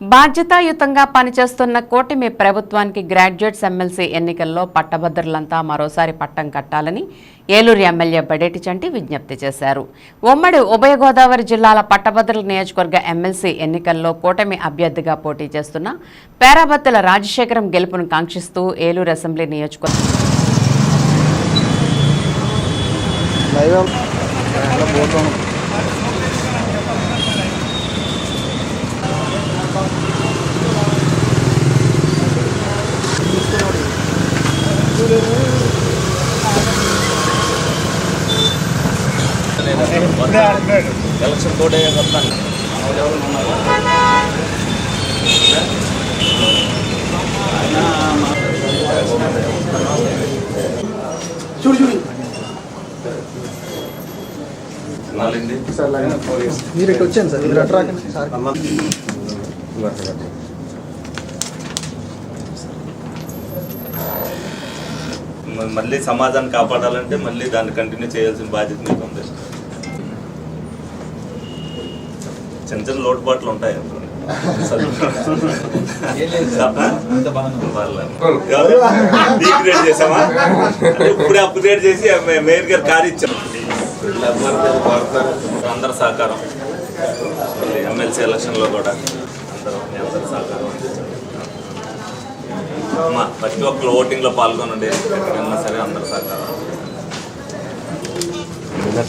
బాధ్యతాయుతంగా పనిచేస్తున్న కూటమి ప్రభుత్వానికి గ్రాడ్యుయేట్స్ ఎమ్మెల్సీ ఎన్నికల్లో పట్టభద్రులంతా మరోసారి పట్టం కట్టాలని ఏలూరు ఎమ్మెల్యే బడేటి చంటి విజ్ఞప్తి చేశారు. ఉమ్మడి ఉభయ గోదావరి జిల్లాల పట్టభద్రుల నియోజకవర్గ ఎమ్మెల్సీ ఎన్నికల్లో కూటమి అభ్యర్థిగా పోటీ చేస్తున్న పేరాబత్తుల రాజశేఖరం గెలుపును కాంక్షిస్తూ ఏలూరు అసెంబ్లీ నియోజకవర్గం ఎలక్షన్ కోడ్ వస్తాను చూడు చూడు మీరు ఇటు వచ్చాను సార్. మీరు అటు రాకండి సార్. మ- మళ్ళీ సమాజాన్ని కాపాడాలంటే మళ్ళీ దాన్ని కంటిన్యూ చేయాల్సిన బాధ్యత మీకు ఉంది చిన్న చిన్న లోటుపాట్లు ఉంటాయి డీగ్రేడ్ చేసామా ఇప్పుడే అప్గ్రేడ్ చేసి మేయర్ గారు కారు ఇచ్చాం అందరి సహకారం. ఎమ్మెల్సీ ఎలక్షన్లో కూడా అందరూ అందరి సహకారం అమ్మా ప్రతి ఒక్కరు ఓటింగ్లో పాల్గొనండి. ఎక్కడైనా సరే అందరు సహకారం.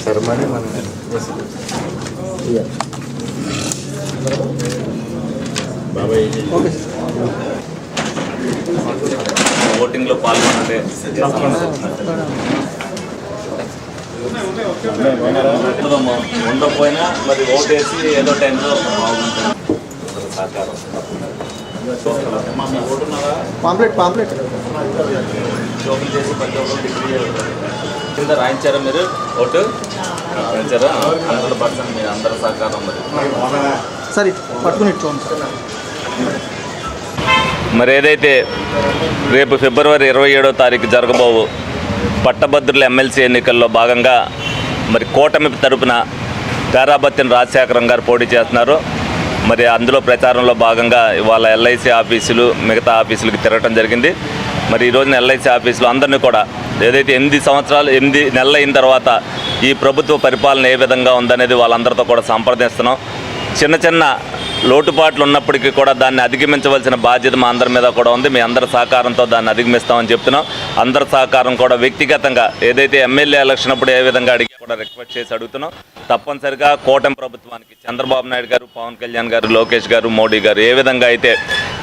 శర్మని మనం ఓకే ఓటింగ్లో పాల్గొనండి ఉండకపోయినా మరి ఓటేసి ఏదో టైంలో బాగుంటుంది సహకారం పాంప్లెట్ పాంప్లెట్ ఓపెన్ చేసి ప్రతి ఒక్కరు డిగ్రీ కింద రాయించారా మీరు ఓటు రాయించారా హండ్రెడ్ పర్సెంట్ మీ అందరి సహకారం మరి సరే పట్టుకుని మరి ఏదైతే రేపు ఫిబ్రవరి ఇరవై ఏడో తారీఖు జరగబోవు పట్టభద్రుల ఎమ్మెల్సీ ఎన్నికల్లో భాగంగా మరి కూటమి తరపున పేరాబత్తిన రాజశేఖరం గారు పోటీ చేస్తున్నారు. మరి అందులో ప్రచారంలో భాగంగా ఇవాళ ఎల్ఐసి ఆఫీసులు మిగతా ఆఫీసులకు తిరగటం జరిగింది. మరి ఈ రోజున ఎల్ఐసి ఆఫీసులు అందరినీ కూడా ఏదైతే ఎనిమిది సంవత్సరాలు ఎనిమిది నెలలు అయిన తర్వాత ఈ ప్రభుత్వ పరిపాలన ఏ విధంగా ఉందనేది వాళ్ళందరితో కూడా సంప్రదిస్తున్నాం. చిన్న చిన్న లోటుపాట్లు ఉన్నప్పటికీ కూడా దాన్ని అధిగమించవలసిన బాధ్యత మా అందరి మీద కూడా ఉంది. మీ అందరి సహకారంతో దాన్ని అధిగమిస్తామని చెప్తున్నాం. అందరి సహకారం కూడా వ్యక్తిగతంగా ఏదైతే ఎమ్మెల్యే ఎలక్షన్ అప్పుడు ఏ విధంగా అడిగి కూడా రిక్వెస్ట్ చేసి అడుగుతున్నాం. తప్పనిసరిగా కూటమి ప్రభుత్వానికి చంద్రబాబు నాయుడు గారు పవన్ కళ్యాణ్ గారు లోకేష్ గారు మోడీ గారు ఏ విధంగా అయితే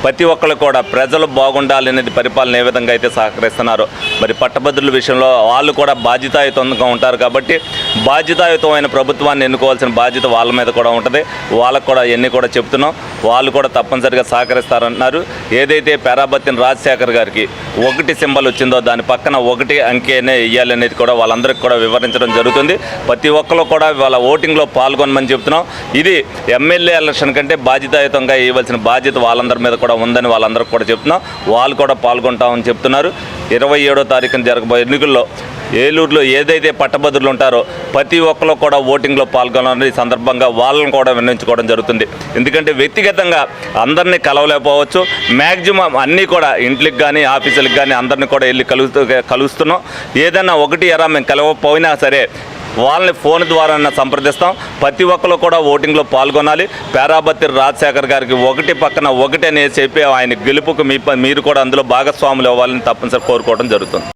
ప్రతి ఒక్కరు కూడా ప్రజలు బాగుండాలి అనేది పరిపాలన ఏ విధంగా అయితే సహకరిస్తున్నారు. మరి పట్టభద్రుల విషయంలో వాళ్ళు కూడా బాధ్యతాయుతంగా ఉంటారు కాబట్టి బాధ్యతాయుతమైన ప్రభుత్వాన్ని ఎన్నుకోవాల్సిన బాధ్యత వాళ్ళ మీద కూడా ఉంటుంది. వాళ్ళకు కూడా ఎన్ని కూడా చెప్తున్నాం వాళ్ళు కూడా తప్పనిసరిగా సహకరిస్తారంటున్నారు. ఏదైతే పేరాబత్తిన రాజశేఖర్ గారికి ఒకటి సింబల్ వచ్చిందో దాని పక్కన ఒకటి అంకెనే వేయాలనేది కూడా వాళ్ళందరికీ కూడా వివరించడం జరుగుతుంది. ప్రతి ఒక్కరు కూడా వాళ్ళ ఓటింగ్లో పాల్గొనమని చెప్తున్నాం ఇది ఎమ్మెల్యే ఎలక్షన్ కంటే బాధ్యతాయుతంగా వేయవలసిన బాధ్యత వాళ్ళందరి మీద కూడా ఉందని వాళ్ళందరికీ కూడా చెప్తున్నాం. వాళ్ళు కూడా పాల్గొంటామని చెప్తున్నారు. ఇరవై ఏడో తారీఖున జరగబోయే ఎన్నికల్లో ఏలూరులో ఏదైతే పట్టభద్రులు ఉంటారో ప్రతి ఒక్కరు కూడా ఓటింగ్లో పాల్గొనాలని ఈ సందర్భంగా వాళ్ళని కూడా విన్నవించుకోవడం జరుగుతుంది. ఎందుకంటే వ్యక్తిగతంగా అందరినీ కలవలేకపోవచ్చు. మ్యాక్సిమం అన్నీ కూడా ఇంట్లోకి కానీ ఆఫీసులకు కానీ అందరినీ కూడా వెళ్ళి కలుస్తూ కలుస్తున్నాం. ఏదైనా ఒకటి ఎరా మేము కలవకపోయినా సరే వాళ్ళని ఫోన్ ద్వారా సంప్రదిస్తాం. ప్రతి ఒక్కరు కూడా ఓటింగ్లో పాల్గొనాలి. పేరాబత్తి రాజశేఖర్ గారికి ఒకటి పక్కన ఒకటి అని చెప్పి ఆయన గెలుపుకు మీ మీరు కూడా అందులో భాగస్వాములు అవ్వాలని తప్పనిసరి కోరుకోవడం జరుగుతుంది.